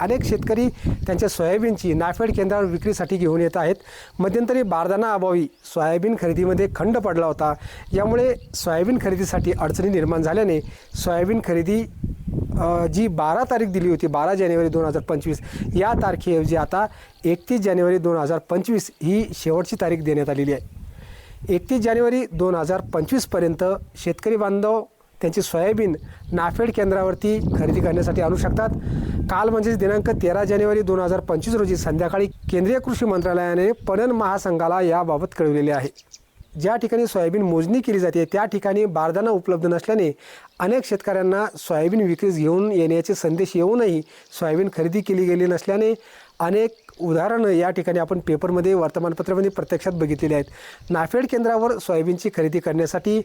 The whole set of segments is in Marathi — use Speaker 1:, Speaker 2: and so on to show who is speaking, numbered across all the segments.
Speaker 1: अनेक शेतकरी त्यांच्या सोयाबीनची नाफेड केंद्रावर विक्रीसाठी घेऊन येत आहेत. मध्यंतरी बारदाना अभावी सोयाबीन खरेदीमध्ये खंड पडला होता. यामुळे सोयाबीन खरेदीसाठी अडचणी निर्माण झाल्याने सोयाबीन खरेदी जी बारा तारीख दिली होती बारा जानेवारी दोन हजार पंचवीस या तारखेऐवजी आता एकतीस जानेवारी दोन हजार पंचवीस ही शेवटची तारीख देण्यात आलेली आहे. एकतीस जानेवारी दोन हजार पंचवीसपर्यंत शेतकरी बांधव त्यांची सोयाबीन नाफेड केंद्रावरती खरेदी करण्यासाठी आणू शकतात. काल म्हणजेच दिनांक तेरा जानेवारी दोन हजार पंचवीस रोजी संध्याकाळी केंद्रीय कृषी मंत्रालयाने पणन महासंघाला याबाबत कळविलेले आहे. ज्या ठिकाणी सोयाबीन मोजणी केली जाते त्या ठिकाणी बारदाना उपलब्ध नसल्याने अनेक शेतकऱ्यांना सोयाबीन विक्रीस घेऊन येण्याचे संदेश येऊनही सोयाबीन खरेदी केली गेली नसल्याने अनेक उदाहरणं या ठिकाणी आपण पेपरमध्ये वर्तमानपत्रामध्ये प्रत्यक्षात बघितलेली आहेत. नाफेड केंद्रावर सोयाबीनची खरेदी करण्यासाठी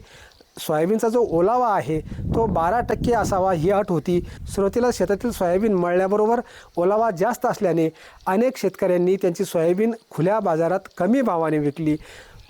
Speaker 1: सोयाबीनचा जो ओलावा आहे तो बारा टक्के असावा ही अट होती. सुरुवातीला शेतातील सोयाबीन मळल्याबरोबर ओलावा जास्त असल्याने अनेक शेतकऱ्यांनी त्यांची सोयाबीन खुल्या बाजारात कमी भावाने विकली.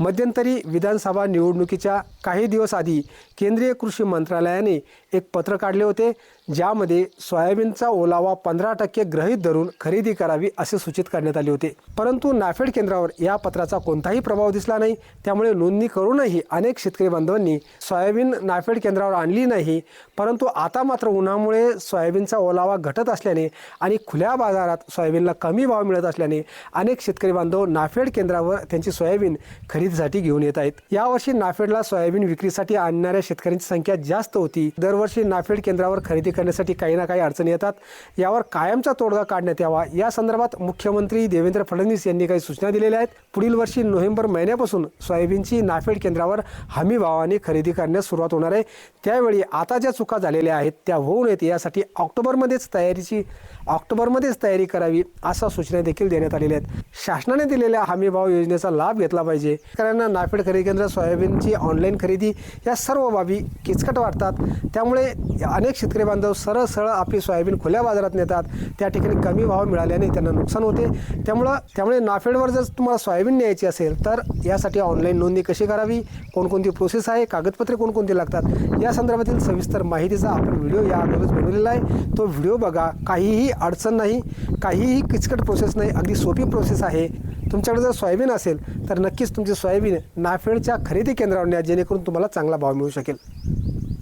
Speaker 1: मध्यंतरी विधानसभा निवडणुकीच्या काही दिवस आधी केंद्रीय कृषी मंत्रालयाने एक पत्र काढले होते ज्यामध्ये सोयाबीनचा ओलावा पंधरा टक्के गृहीत धरून खरेदी करावी असे सूचित करण्यात आले होते. परंतु नाफेड केंद्रावर या पत्राचा कोणताही प्रभाव दिसला नाही. त्यामुळे नोंदणी करूनही अनेक शेतकरी बांधवांनी सोयाबीन नाफेड केंद्रावर आणली नाही. परंतु आता मात्र उन्हामुळे सोयाबीनचा ओलावा घटत असल्याने आणि खुल्या बाजारात सोयाबीनला कमी भाव मिळत असल्याने अनेक शेतकरी बांधव नाफेड केंद्रावर त्यांची सोयाबीन खरेदी खरेदीसाठी घेऊन येत आहेत. यावर्षी नाफेडला सोयाबीन विक्रीसाठी आणणाऱ्या शेतकऱ्यांची संख्या जास्त होती. दरवर्षी नाफेड केंद्रावर खरेदी करण्यासाठी काही ना काही अडचणी येतात. यावर कायमचा तोडगा काढण्यात यावा. या संदर्भात मुख्यमंत्री देवेंद्र फडणवीस यांनी काही सूचना दिलेल्या आहेत. पुढील वर्षी नोव्हेंबर महिन्यापासून सोयाबीनची नाफेड केंद्रावर हमी भावाने खरेदी करण्यास सुरुवात होणार आहे. त्यावेळी आता ज्या चुका झालेल्या आहेत त्या होऊ नयेत. यासाठी ऑक्टोबरमध्येच तयारीची ऑक्टोबरमध्येच तयारी करावी अशा सूचना देखील देण्यात आलेल्या आहेत. शासनाने दिलेल्या हमी भाव योजनेचा लाभ घेतला पाहिजे. शेतकऱ्यांना नाफेड खरेदी केंद्र सोयाबीनची ऑनलाईन खरेदी या सर्व बाबी किचकट वाटतात. त्यामुळे अनेक शेतकरी बांधव सरळ सरळ आपली सोयाबीन खुल्या बाजारात नेतात. त्या ठिकाणी कमी भाव मिळाल्याने त्यांना नुकसान होते. त्यामुळं त्यामुळे नाफेडवर जर तुम्हाला सोयाबीन न्यायची असेल तर यासाठी ऑनलाईन नोंदणी कशी करावी? कोणकोणती प्रोसेस आहे? कागदपत्रे कोणकोणती लागतात? या संदर्भातील सविस्तर माहितीचा आपण व्हिडिओ या अगोदरच बनवलेला आहे. तो व्हिडिओ बघा. काहीही अडचण नाही काहीही किचकट प्रोसेस नाही. अगदी सोपी प्रोसेस आहे. तुमच्याकडे जर सोयाबीन असेल तर नक्कीच तुमची सोयाबीन नाफेडच्या खरेदी केंद्रावर न्या जेणेकरून तुम्हाला चांगला भाव मिळू शकेल.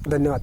Speaker 1: धन्यवाद.